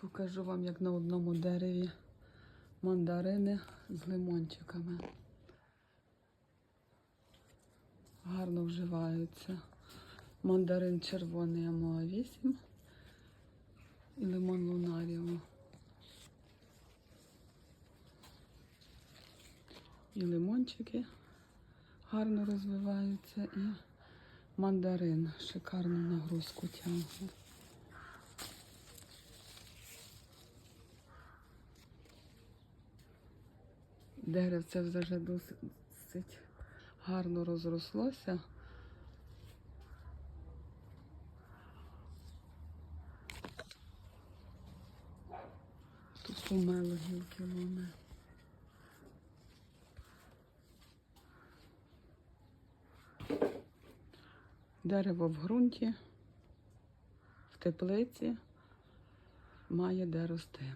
Покажу вам, як на одному дереві мандарини з лимончиками. Гарно вживаються. Мандарин червоний АМОА 8 і лимон лунаріо. І лимончики гарно розвиваються, і мандарин шикарну нагрузку тягне. Деревце вже досить гарно розрослося. Тут помело гілки лоне. Дерево в ґрунті, в теплиці, має де рости.